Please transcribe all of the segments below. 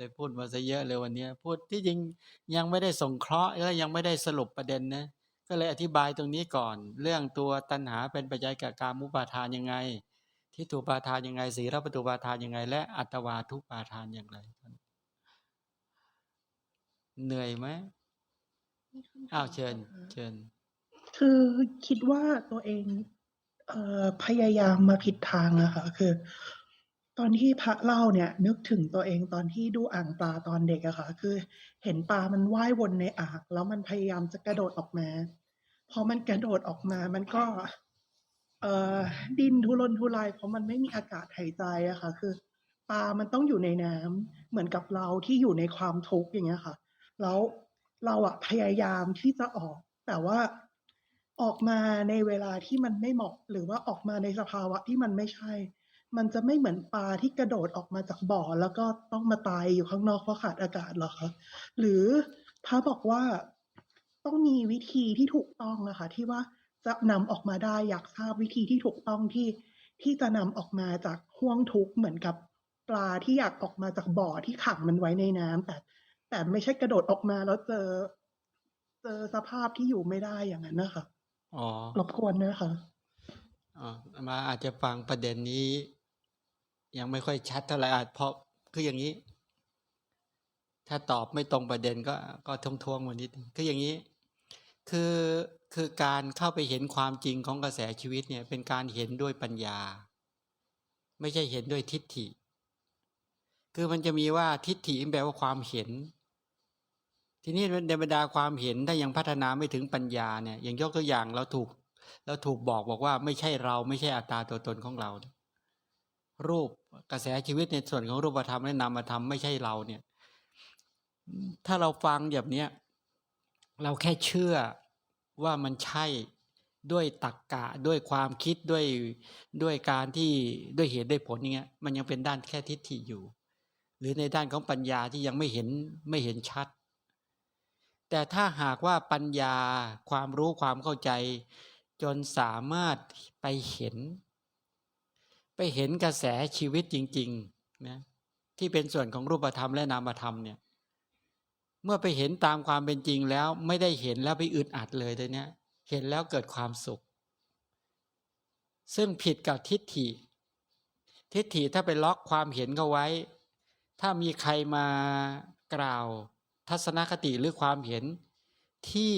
เลยพูดมาซะเยอะเลยวันเนี้ยพูดที่จริงยังไม่ได้สงเคราะห์และยังไม่ได้สรุปประเด็นนะก็เลยอธิบายตรงนี้ก่อน เรื่องตัวตัณหาเป็นปัจจัยกับการมุปาทานยังไง ที่ถูกปาทานยังไงสีรประตูปาทานยังไง และอัตวาทุปาทานอย่างไรเหนื่อยไหมมีคำอ้าถาวมเชิญค่ะเชิญ คือคิดว่าตัวเองเอ่อพยายามมาผิดทางอะค่ะคือ ตอนที่พระเล่าเนี่ยนึกถึงตัวเองตอนที่ดูอ่างปลาตอนเด็กอะค่ะ คือ เห็นปลามันว่ายวนในอ่างแล้วมันพยายามจะกระโดดออกมา พอมันกระโดดออกมามันก็เอ่อดินทุรนทุรายเพราะมันไม่มีอากาศหายใจอะค่ะ คือปลามันต้องอยู่ในน้ำเหมือนกับเราที่อยู่ในความทุกข์อย่างเงี้ยค่ะ แล้วเราอะพยายามที่จะออก แต่ว่าออกมาในเวลาที่มันไม่เหมาะ หรือว่าออกมาในสภาวะที่มันไม่ใช่ มันจะไม่เหมือนปลาที่กระโดดออกมาจากบ่อ แล้วก็ต้องมาตายอยู่ข้างนอกเพราะขาดอากาศเหรอคะ?หรือพระบอกว่าต้องมีวิธีที่ถูกต้องอะค่ะที่ว่าจะนำออกมาได้อยากทราบวิธีที่ถูกต้องที่ที่จะนำออกมาจากห้วงทุกข์เหมือนกับปลาที่อยากออกมาจากบ่อที่ขังมันไว้ในน้ำแต่แต่ไม่ใช่กระโดดออกมาแล้วเจอ เจอสภาพที่อยู่ไม่ได้อย่างนั้นน่ะค่ะอ๋อรบกวนนะคะอ๋ออาตมาอาจจะฟังประเด็นนี้ ยังไม่ค่อยชัดเท่าไหร่อาจเพราะคืออย่างงี้ ถ้าตอบไม่ตรงประเด็นก็ก็ท้วงๆมานิดคืออย่างงี้ คือคือการเข้าไปเห็นความจริงของกระแสชีวิตเนี่ยเป็นการเห็นด้วยปัญญา ไม่ใช่เห็นด้วยทิฏฐิ คือมันจะมีว่าทิฏฐิแปลว่าความเห็น ทีนี้ในบรรดาความเห็นถ้ายังพัฒนาไม่ถึงปัญญาเนี่ยอย่างยกตัวอย่างเราถูกเราถูกบอกบอกว่าไม่ใช่เราไม่ใช่อัตตาตัวตนของเรา รูปกระแสชีวิตในส่วนของรูปธรรมและนามธรรมไม่ใช่เราเนี่ย ถ้าเราฟังแบบเนี้ยเราแค่เชื่อว่ามันใช่ด้วยตรรกะด้วยความคิดด้วยด้วยการที่ด้วยเหตุด้วยผลอย่างเงี้ยมันยังเป็นด้านแค่ทิฏฐิอยู่ หรือในด้านของปัญญาที่ยังไม่เห็นไม่เห็นชัด แต่ถ้าหากว่าปัญญาความรู้ความเข้าใจ จนสามารถไปเห็น ไปเห็นกระแสชีวิตจริงๆนะที่เป็นส่วนของรูปธรรมและนามธรรมเนี่ยเมื่อไปเห็นตามความเป็นจริงแล้วไม่ได้เห็นแล้วไปอึดอัดเลยทีเนี้ยเห็นแล้วเกิดความสุข ซึ่งผิดกับทิฏฐิ ทิฏฐิถ้าไปล็อกความเห็นเขาไว้ ถ้ามีใครมากล่าว ทัศนคติหรือความเห็นที่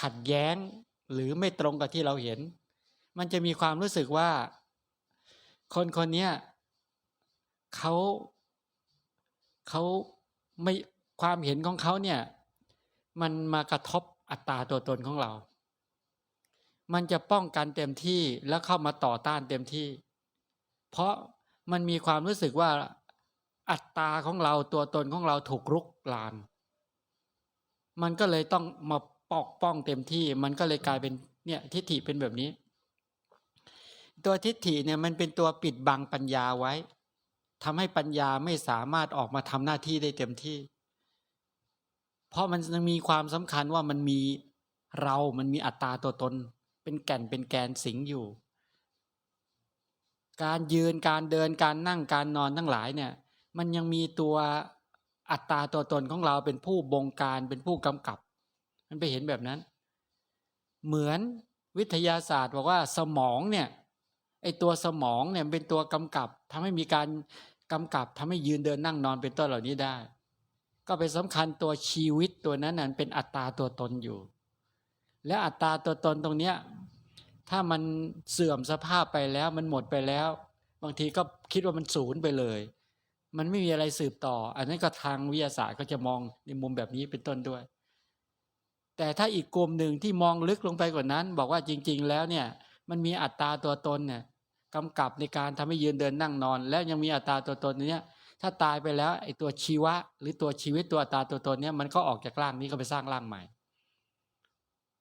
ขัดแย้งหรือไม่ตรงกับที่เราเห็น มันจะมีความรู้สึกว่า คนคนเนี้ยเขาเขาไม่ความเห็นของเขาเนี่ย มันมากระทบอัตตาตัวตนของเรา มันจะป้องกันเต็มที่แล้วเข้ามาต่อต้านเต็มที่ เพราะมันมีความรู้สึกว่าอัตตาของเราตัวตนของเราถูกรุกราน มันก็เลยต้องมาปอกป้องเต็มที่ มันก็เลยกลายเป็นเนี่ยทิฏฐิเป็นแบบนี้ ตัวทิฏฐิเนี่ยมันเป็นตัวปิดบังปัญญาไว้ทำให้ปัญญาไม่สามารถออกมาทำหน้าที่ได้เต็มที่ เพราะมันยังมีความสำคัญว่ามันมีเรา มันมีอัตตาตัวตน เป็นแก่นเป็นแกนสิงอยู่ การยืนการเดินการนั่งการนอนทั้งหลายเนี่ยมันยังมีตัวอัตตาตัวตนของเราเป็นผู้บงการเป็นผู้กำกับ มันไปเห็นแบบนั้น เหมือนวิทยาศาสตร์บอกว่าสมองเนี่ย ไอตัวสมองเนี่ยเป็นตัวกำกับทำให้มีการกำกับทำให้ยืนเดินนั่งนอนเป็นต้นเหล่านี้ได้ ก็เป็นสำคัญตัวชีวิตตัวนั้นนั้นเป็นอัตตาตัวตนอยู่ และอัตตาตัวตนตรงเนี้ยถ้ามันเสื่อมสภาพไปแล้วมันหมดไปแล้ว บางทีก็คิดว่ามันศูนย์ไปเลย มันไม่มีอะไรสืบต่อ อันนั้นก็ทางวิทยาศาสตร์ก็จะมองในมุมแบบนี้เป็นต้นด้วย แต่ถ้าอีกกลุ่มหนึ่งที่มองลึกลงไปกว่านั้น บอกว่าจริง ๆ แล้วเนี่ย มันมีอัตตาตัวตนเนี่ยกำกับในการทำให้ยืนเดินนั่งนอน แล้วยังมีอัตตาตัวตนเนี้ยถ้าตายไปแล้วไอ้ตัวชีวะ หรือตัวชีวิตตัวอัตตาตัวตนเนี่ยมันก็ออกจากร่างนี้ก็ไปสร้างร่างใหม่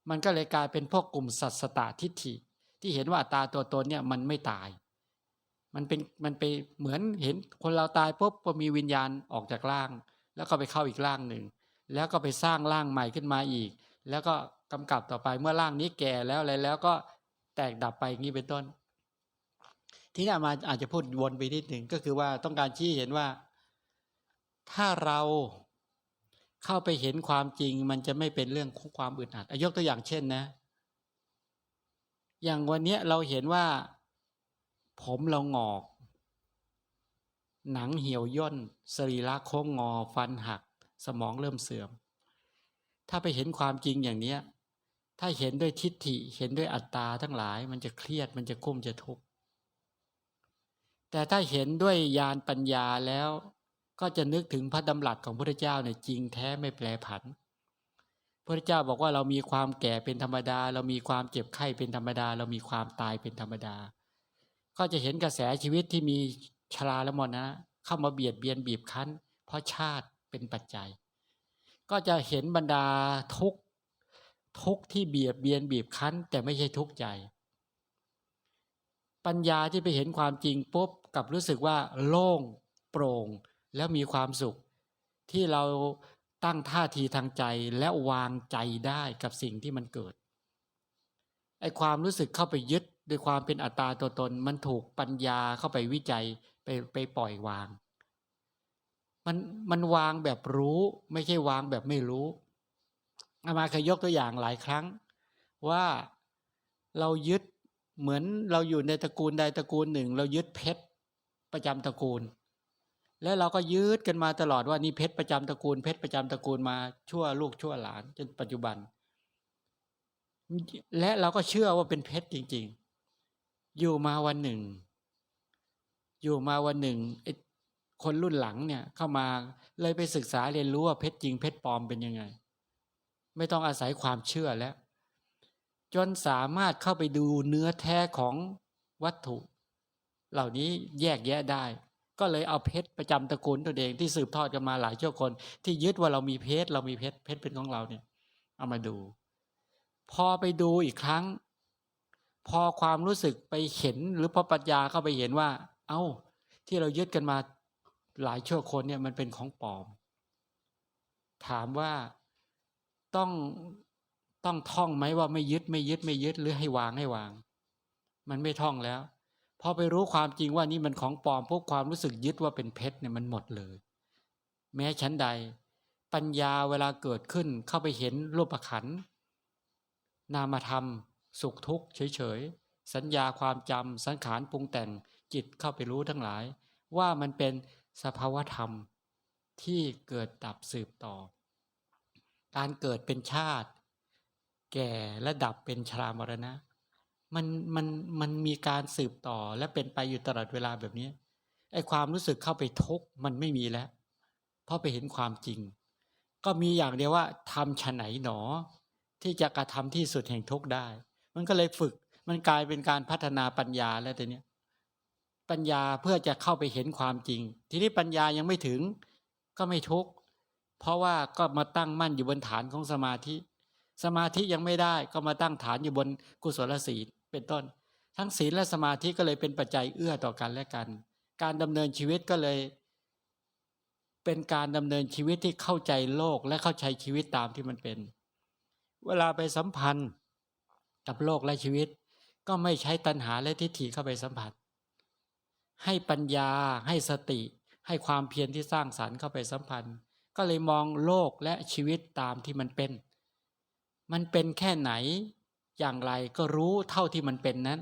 มันก็เลยกลายเป็นพวกกลุ่มสัตสตาทิฏฐิ ที่เห็นว่าอัตตาตัวตนเนี่ยมันไม่ตาย มันเป็นมันไปเหมือนเห็นคนเราตายปุ๊บก็มีวิญญาณออกจากร่าง แล้วก็ไปเข้าอีกร่างหนึ่งแล้วก็ไปสร้างร่างใหม่ขึ้นมาอีก แล้วก็กำกับต่อไปเมื่อร่างนี้แก่แล้วอะไรแล้วก็ แตกดับไปอย่างนี้เป็นต้น ที่นี่มาอาจจะพูดวนไปนิดหนึ่งก็คือว่าต้องการชี้เห็นว่า ถ้าเราเข้าไปเห็นความจริง มันจะไม่เป็นเรื่องของความอึดอัดยกตัวอย่างเช่นนะ อย่างวันนี้เราเห็นว่า ผมเรางอก หนังเหี่ยวย่นสรีระโค้งงอฟันหัก สมองเริ่มเสื่อม ถ้าไปเห็นความจริงอย่างเนี้ย ถ้าเห็นด้วยทิฏฐิเห็นด้วยอัตตาทั้งหลาย มันจะเครียดมันจะกุ้มจะทุกข์แต่ถ้าเห็นด้วยญาณปัญญาแล้ว ก็จะนึกถึงพระดำรัสของพระเจ้าเนี่ยจริงแท้ไม่แปรผันพระเจ้าบอกว่าเรามีความแก่เป็นธรรมดา เรามีความเจ็บไข้เป็นธรรมดา เรามีความตายเป็นธรรมดา ก็จะเห็นกระแสชีวิตที่มีชราและมรณะเข้ามาเบียดเบียนบีบคั้น เพราะชาติเป็นปัจจัย ก็จะเห็นบรรดาทุกข์ ทุกข์ที่เบียดเบียนบีบคั้น แต่ไม่ใช่ทุกข์ใจ ปัญญาที่ไปเห็นความจริงปุ๊บกับรู้สึกว่าโล่งโปร่งแล้วมีความสุข ที่เราตั้งท่าทีทางใจและวางใจได้กับสิ่งที่มันเกิดไอความรู้สึกเข้าไปยึดด้วยความเป็นอัตตาตัวตน มันถูกปัญญาเข้าไปวิจัยไปไปปล่อยวาง มันมันวางแบบรู้ไม่ใช่วางแบบไม่รู้ อามาเคยยกตัวอย่างหลายครั้ง ว่าเรายึดเหมือนเราอยู่ในตระกูลใดตระกูลหนึ่ง เรายึดเพชรประจำตระกูล แล้วเราก็ยึดกันมาตลอดว่านี่เพชรประจำตระกูลเพชรประจำตระกูลมาชั่วลูกชั่วหลานจนปัจจุบัน และเราก็เชื่อว่าเป็นเพชรจริง ๆ อยู่มาวันหนึ่ง อยู่มาวันหนึ่งคนรุ่นหลังเนี่ยเข้ามาเลยไปศึกษาเรียนรู้ว่าเพชรจริงเพชรปลอมเป็นยังไง ไม่ต้องอาศัยความเชื่อแล้ว จนสามารถเข้าไปดูเนื้อแท้ของวัตถุ เหล่านี้แยกแยะได้ ก็เลยเอาเพชรประจำตระกูลตัวเองที่สืบทอดกันมาหลายชั่วคน ที่ยึดว่าเรามีเพชรเรามีเพชรเพชรเป็นของเราเนี่ย เอามาดู พอไปดูอีกครั้ง พอความรู้สึกไปเห็นหรือพอปัญญาเข้าไปเห็นว่า เอ้า ที่เรายึดกันมาหลายชั่วคนเนี่ยมันเป็นของปลอม ถามว่า ต้องต้องท่องไหมว่าไม่ยึดไม่ยึดไม่ยึดหรือให้วางให้วาง มันไม่ท่องแล้วพอไปรู้ความจริงว่านี่มันของปลอมพวกความรู้สึกยึดว่าเป็นเพชรเนี่ยมันหมดเลย แม้ชั้นใด ปัญญาเวลาเกิดขึ้นเข้าไปเห็นรูปขันนามธรรม สุขทุกข์เฉยๆ สัญญาความจำสังขารปรุงแต่งจิตเข้าไปรู้ทั้งหลาย ว่ามันเป็นสภาวธรรมที่เกิดดับสืบต่อ การเกิดเป็นชาติ แก่และดับเป็นชรามรณะ มันมันมันมีการสืบต่อและเป็นไปอยู่ตลอดเวลาแบบนี้ไอความรู้สึกเข้าไปทุกมันไม่มีแล้ว เพราะไปเห็นความจริง ก็มีอย่างเดียวว่าทำฉะไหนหนอ ที่จะกระทำที่สุดแห่งทุกได้ มันก็เลยฝึกมันกลายเป็นการพัฒนาปัญญาแล้วแต่เนี้ยปัญญาเพื่อจะเข้าไปเห็นความจริง ทีนี้ปัญญายังไม่ถึงก็ไม่ทุกข์ เพราะว่าก็มาตั้งมั่นอยู่บนฐานของสมาธิ สมาธิยังไม่ได้ก็มาตั้งฐานอยู่บนกุศลศีลเป็นต้น ทั้งศีลและสมาธิก็เลยเป็นปัจจัยเอื้อต่อกันและกัน การดำเนินชีวิตก็เลย เป็นการดำเนินชีวิตที่เข้าใจโลกและเข้าใจชีวิตตามที่มันเป็น เวลาไปสัมพันธ์กับโลกและชีวิต ก็ไม่ใช้ตัณหาและทิฏฐิเข้าไปสัมผัส ให้ปัญญาให้สติ ให้ความเพียรที่สร้างสรรค์เข้าไปสัมพันธ์ ก็เลยมองโลกและชีวิตตามที่มันเป็น มันเป็นแค่ไหนอย่างไรก็รู้เท่าที่มันเป็นนั้น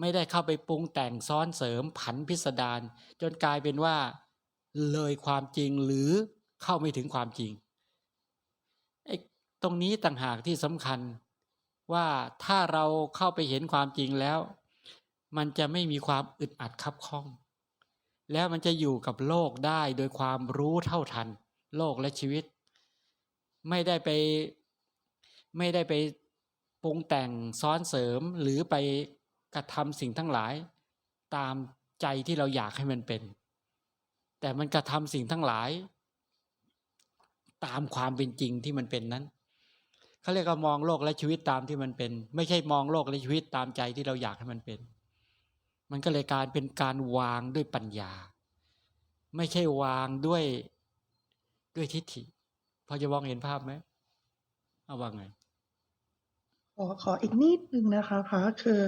ไม่ได้เข้าไปปรุงแต่งซ้อนเสริมผันพิสดารจนกลายเป็นว่า เลยความจริงหรือเข้าไม่ถึงความจริงไอ้ตรงนี้ต่างหากที่สำคัญว่าถ้าเราเข้าไปเห็นความจริงแล้ว มันจะไม่มีความอึดอัดคับข้อง แล้วมันจะอยู่กับโลกได้โดยความรู้เท่าทัน โลกและชีวิต ไม่ได้ไปไม่ได้ไปปรุงแต่งซ้อนเสริมหรือไปกระทำสิ่งทั้งหลาย ตามใจที่เราอยากให้มันเป็น แต่มันกระทำสิ่งทั้งหลาย ตามความเป็นจริงที่มันเป็นนั้นเขาเรียกว่ามองโลกและชีวิตตามที่มันเป็น ไม่ใช่มองโลกและชีวิตตามใจที่เราอยากให้มันเป็น มันก็เลยการเป็นการวางด้วยปัญญา ไม่ใช่วางด้วย ด้วยทิฏฐิ พอจะมองเห็นภาพไหมเอาว่าไง ขอขออีกนิดนึงนะคะพระคือ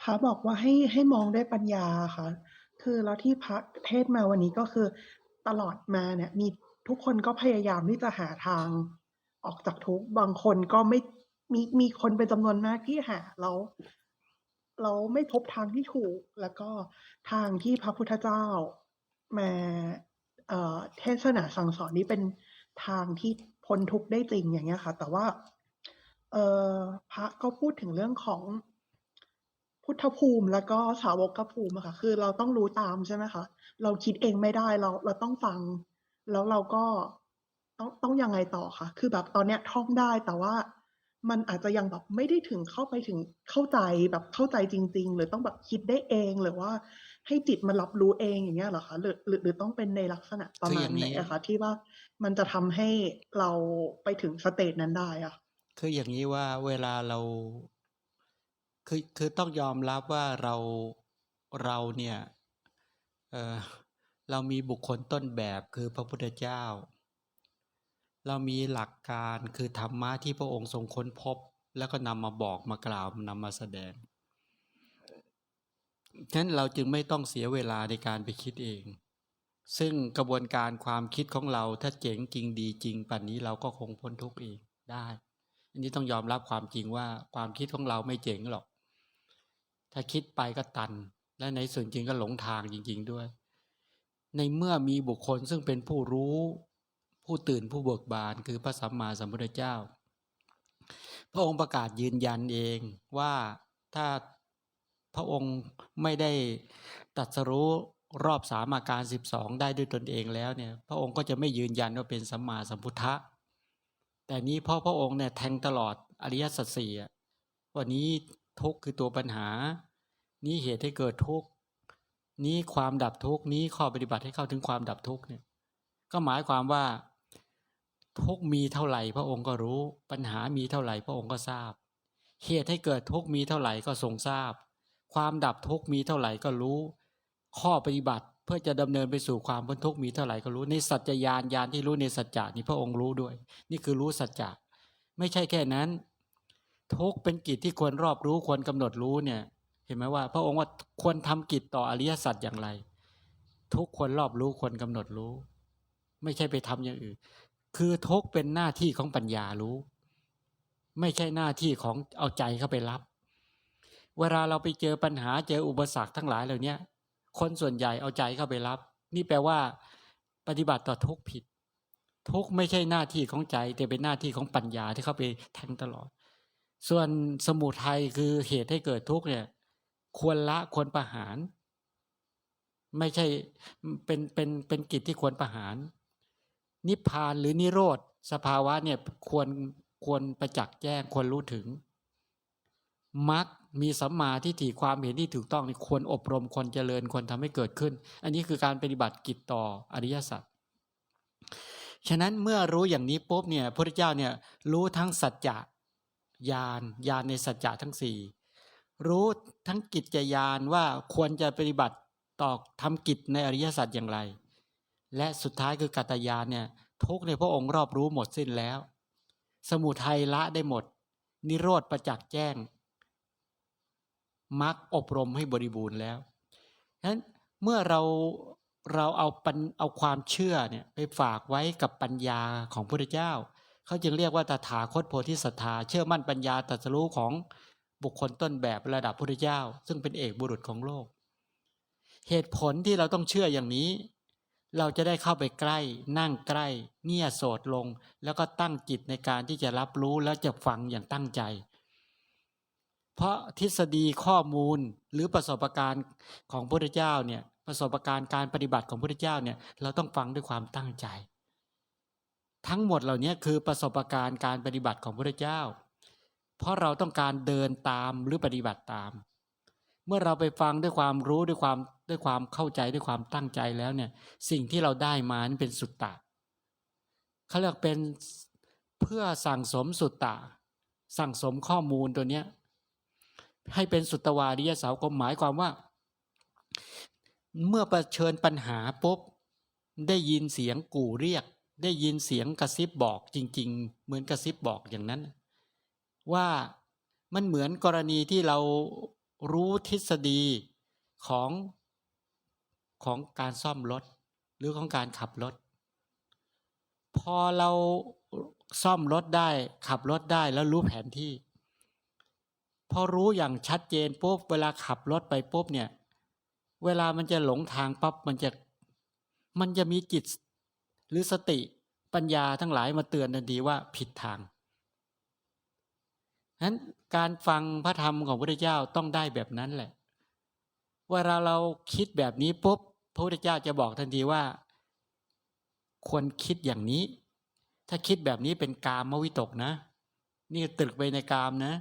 พระบอกว่าให้ให้มองด้วยปัญญาค่ะ คือแล้วที่พระเทศมาวันนี้ก็คือตลอดมาเนี่ยมีทุกคนก็พยายามที่จะหาทางออกจากทุกข์บางคนก็ไม่มีมีคนเป็นจำนวนมากที่หาแล้วแล้วไม่พบทางที่ถูกแล้วก็ทางที่พระพุทธเจ้ามา เทศนาสั่งสอนนี้เป็นทางที่พ้นทุกข์ได้จริงอย่างเงี้ยค่ะ แต่ว่าเออพระก็พูดถึงเรื่องของพุทธภูมิแล้วก็สาวกภูมิอะค่ะ คือเราต้องรู้ตามใช่ไหมคะเราคิดเองไม่ได้เราเราต้องฟัง แล้วเราก็ต้องต้องยังไงต่อค่ะ คือแบบตอนเนี้ยท่องได้แต่ว่า มันอาจจะยังแบบไม่ได้ถึงเข้าไปถึงเข้าใจแบบเข้าใจจริง ๆ หรือต้องแบบคิดได้เองหรือว่าให้จิตมันรับรู้เองอย่างเงี้ยเหรอคะหรือหรือหรือต้องเป็นในลักษณะประคือมาอณย่างไหนนี้อะคะที่ว่ามันจะทำให้เราไปถึงสเตจนั้นได้อะคืออย่างนี้ว่าเวลาเราคือคือต้องยอมรับว่าเราเราเนี่ยเออเรามีบุคคลต้นแบบคือพระพุทธเจ้า เรามีหลักการคือธรรมะที่พระองค์ทรงค้นพบ แล้วก็นำมาบอกมากล่าวนำมาแสดงฉะนั้นเราจึงไม่ต้องเสียเวลาในการไปคิดเอง ซึ่งกระบวนการความคิดของเราถ้าเจ๋งจริงดีจริงป่านนี้เราก็คงพ้นทุกข์เองได้อันนี้ต้องยอมรับความจริงว่าความคิดของเราไม่เจ๋งหรอก ถ้าคิดไปก็ตัน และในส่วนจริงก็หลงทางจริง ๆด้วย ในเมื่อมีบุคคลซึ่งเป็นผู้รู้ ผู้ตื่นผู้เบิกบานคือพระสัมมาสัมพุทธเจ้า พระองค์ประกาศยืนยันเองว่าถ้าพระองค์ไม่ได้ตรัสรู้รอบสามอาการสิบสองได้ด้วยตนเองแล้วเนี่ย พระองค์ก็จะไม่ยืนยันว่าเป็นสัมมาสัมพุทธะ แต่นี้พราะพระองค์เนี่ยแทงตลอดอริยสัจสี่อะว่านี้ทุกข์คือตัวปัญหา นี้เหตุให้เกิดทุกข์นี้ความดับทุกข์นี้ข้อปฏิบัติให้เข้าถึงความดับทุกข์เนี่ย ก็หมายความว่า ทุกมีเท่าไหร่พระองค์ก็รู้ ปัญหามีเท่าไหร่พระองค์ก็ทราบ เหตุให้เกิดทุกมีเท่าไหร่ก็ทรงทราบ ความดับทุกมีเท่าไหร่ก็รู้ ข้อปฏิบัติเพื่อจะดำเนินไปสู่ความพ้นทุกมีเท่าไหร่ก็รู้ในสัจจญาณญาณที่รู้ในสัจจะนี่พระองค์รู้ด้วย นี่คือรู้สัจจะไม่ใช่แค่นั้น ทุกเป็นกิจที่ควรรอบรู้ควรกำหนดรู้เนี่ยเห็นไหมว่า พระองค์ว่าควรทำกิจต่ออริยสัจอย่างไร ทุกควรรอบรู้ควรกำหนดรู้ ไม่ใช่ไปทำอย่างอื่น คือทุกเป็นหน้าที่ของปัญญารู้ ไม่ใช่หน้าที่ของเอาใจเข้าไปรับ เวลาเราไปเจอปัญหาเจออุปสรรคทั้งหลายเหล่านี้คนส่วนใหญ่เอาใจเข้าไปรับ นี่แปลว่า ปฏิบัติต่อทุกผิด ทุกไม่ใช่หน้าที่ของใจ แต่เป็นหน้าที่ของปัญญาที่เข้าไปแทงตลอด ส่วนสมุทัยคือเหตุให้เกิดทุกเนี่ย ควรละควรประหาร ไม่ใช่เป็นเป็นเป็นกิจที่ควรประหาร นิพพานหรือนิโรธสภาวะเนี่ยควรควรประจักษ์แจ้งควรรู้ถึงมรรคมีสัมมาทิฏฐิความเห็นที่ถูกต้องนี่ควรอบรมควรเจริญควรทำให้เกิดขึ้น อันนี้คือการปฏิบัติกิจต่ออริยสัจฉะนั้นเมื่อรู้อย่างนี้ปุ๊บเนี่ยพระพุทธเจ้าเนี่ยรู้ทั้งสัจจะญาณญาณในสัจจะทั้งสี่รู้ทั้งกิจญาณว่าควรจะปฏิบัติต่อทำกิจในอริยสัจอย่างไร และสุดท้ายคือกัตยานเนี่ยทุกในพระองค์รอบรู้หมดสิ้นแล้ว สมุทัยละได้หมด นิโรธประจักษ์แจ้งมรรคอบรมให้บริบูรณ์แล้วฉะนั้นเมื่อเราเราเอาปัญเอาความเชื่อเนี่ยไปฝากไว้กับปัญญาของพระพุทธเจ้า เขาจึงเรียกว่าตถาคตโพธิสัตธาเชื่อมั่นปัญญาตรัสรู้ของบุคคลต้นแบบระดับพระพุทธเจ้า ซึ่งเป็นเอกบุรุษของโลก เหตุผลที่เราต้องเชื่ออย่างนี้ เราจะได้เข้าไปใกล้ นั่งใกล้ เงี่ยโสดลง แล้วก็ตั้งจิตในการที่จะรับรู้แล้วจะฟังอย่างตั้งใจ เพราะทฤษฎีข้อมูลหรือประสบการณ์ของพระพุทธเจ้าเนี่ยประสบการณ์การปฏิบัติของพระพุทธเจ้าเนี่ยเราต้องฟังด้วยความตั้งใจ ทั้งหมดเหล่านี้คือประสบการณ์การปฏิบัติของพระพุทธเจ้า เพราะเราต้องการเดินตามหรือปฏิบัติตาม เมื่อเราไปฟังด้วยความรู้ด้วยความด้วยความเข้าใจด้วยความตั้งใจแล้วเนี่ย สิ่งที่เราได้มานี่เป็นสุตตะเขาเรียกเป็นเพื่อสั่งสมสุตตะ สั่งสมข้อมูลตัวเนี้ยให้เป็นสุตวาริยสาวก็หมายความว่า เมื่อประชิญปัญหาปุ๊บได้ยินเสียงกู่เรียก ได้ยินเสียงกระซิบบอกจริง ๆ เหมือนกระซิบบอกอย่างนั้น ว่ามันเหมือนกรณีที่เรา รู้ทฤษฎีของของการซ่อมรถ หรือของการขับรถ พอเราซ่อมรถได้ ขับรถได้แล้วรู้แผนที่ พอรู้อย่างชัดเจนปุ๊บเวลาขับรถไปปุ๊บเนี่ย เวลามันจะหลงทางปั๊บมันจะมันจะมีจิตหรือสติปัญญาทั้งหลายมาเตือนทันทีว่าผิดทาง ฉะนั้นการฟังพระธรรมของพระพุทธเจ้าต้องได้แบบนั้นแหละวลาเราเราคิดแบบนี้ปุ๊บพระพุทธเจ้าจะบอกทันทีว่า ควรคิดอย่างนี้ ถ้าคิดแบบนี้เป็นกามวิตกนะ นี่ตรึกไปในกามนะ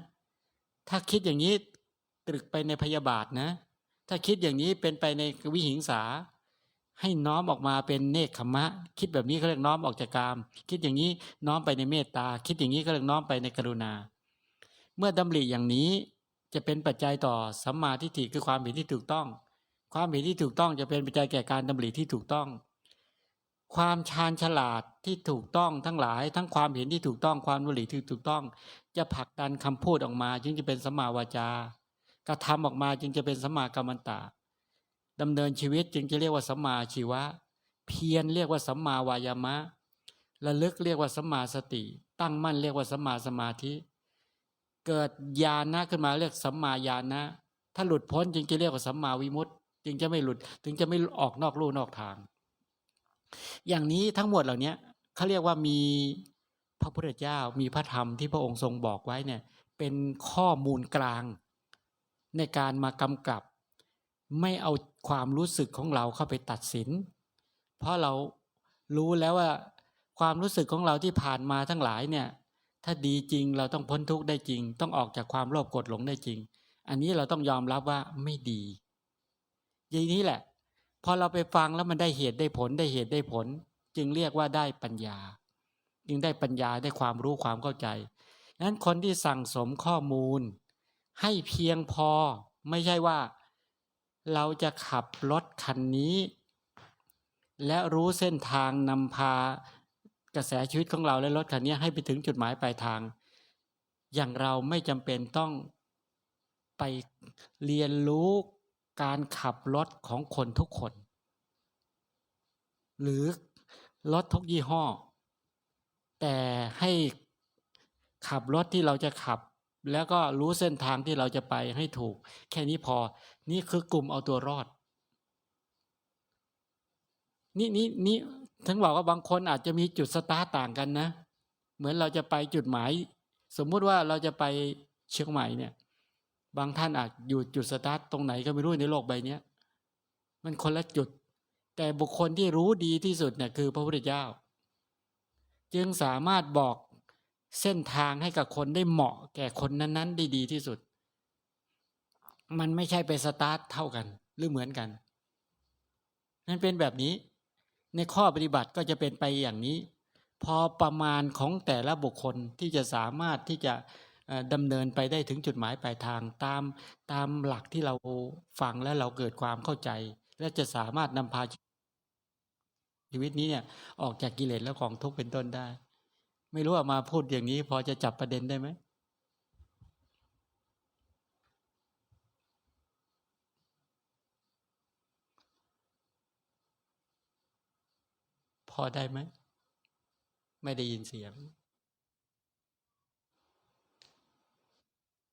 ถ้าคิดอย่างนี้ตรึกไปในพยาบาทนะ ถ้าคิดอย่างนี้เป็นไปในวิหิงสา ให้น้อมออกมาเป็นเนคขมะ คิดแบบนี้เขาเรียกน้อมออกจากกาม คิดอย่างนี้น้อมไปในเมตตา คิดอย่างนี้ก็เรียกน้อมไปในกรุณา เมื่อดำริอย่างนี้จะเป็นปัจจัยต่อสัมมาทิฏฐิคือความเห็นที่ถูกต้อง ความเห็นที่ถูกต้องจะเป็นปัจจัยแก่การดำริที่ถูกต้อง ความชาญฉลาดที่ถูกต้องทั้งหลาย ทั้งความเห็นที่ถูกต้องความดำริที่ถูกต้อง จะผลักดันคำพูดออกมา จึงจะเป็นสัมมาวาจากระทำออกมาจึงจะเป็นสัมมากัมมันตะดำเนินชีวิตจึงจะเรียกว่าสัมมาชีวะ เพียรเรียกว่าสัมมาวายามะระลึกเรียกว่าสัมมาสติ ตั้งมั่นเรียกว่าสัมมาสมาธิ เกิดญาณะขึ้นมาเรียกสัมมาญาณะถ้าหลุดพ้นจึงจะเรียกว่าสัมมาวิมุตติ จึงจะไม่หลุด ถึงจะไม่ออกนอกลู่นอกทาง อย่างนี้ทั้งหมดเหล่านี้เขาเรียกว่ามีพระพุทธเจ้ามีพระธรรมที่พระองค์ทรงบอกไว้เนี่ยเป็นข้อมูลกลาง ในการมากำกับ ไม่เอาความรู้สึกของเราเข้าไปตัดสิน เพราะเรารู้แล้วว่าความรู้สึกของเราที่ผ่านมาทั้งหลายเนี่ย ถ้าดีจริงเราต้องพ้นทุกข์ได้จริง ต้องออกจากความโลภกดหลงได้จริง อันนี้เราต้องยอมรับว่าไม่ดีอย่างนี้แหละ พอเราไปฟังแล้วมันได้เหตุได้ผลได้เหตุได้ผล จึงเรียกว่าได้ปัญญา จึงได้ปัญญาได้ความรู้ความเข้าใจนั้นคนที่สั่งสมข้อมูล ให้เพียงพอไม่ใช่ว่า เราจะขับรถคันนี้ และรู้เส้นทางนำพา กระแสชีวิตของเราและรถคันนี้ให้ไปถึงจุดหมายปลายทาง อย่างเราไม่จำเป็นต้องไปเรียนรู้การขับรถของคนทุกคน หรือรถทุกยี่ห้อ แต่ให้ขับรถที่เราจะขับ แล้วก็รู้เส้นทางที่เราจะไปให้ถูก แค่นี้พอ นี่คือกลุ่มเอาตัวรอด นี่นี่นี่ ถึงบอกว่าบางคนอาจจะมีจุดสตาร์ตต่างกันนะ เหมือนเราจะไปจุดหมาย สมมุติว่าเราจะไปเชียงใหม่เนี่ย บางท่านอาจอยู่จุดสตาร์ตตรงไหนก็ไม่รู้ในโลกใบนี้มันคนละจุด แต่บุคคลที่รู้ดีที่สุดเนี่ยคือพระพุทธเจ้า จึงสามารถบอกเส้นทางให้กับคนได้เหมาะแก่คนนั้นๆ ได้ดีที่สุด มันไม่ใช่ไปสตาร์ทเท่ากันหรือเหมือนกันนั่นเป็นแบบนี้ ในข้อปฏิบัติก็จะเป็นไปอย่างนี้ พอประมาณของแต่ละบุคคลที่จะสามารถที่จะดำเนินไปได้ถึงจุดหมายปลายทางตามตามหลักที่เราฟังแล้วเราเกิดความเข้าใจ และจะสามารถนำพาชีวิตนี้เนี่ยออกจากกิเลสและของทุกข์เป็นต้นได้ ไม่รู้ว่ามาพูดอย่างนี้พอจะจับประเด็นได้ไหม พ่อได้ไหม ไม่ได้ยินเสียง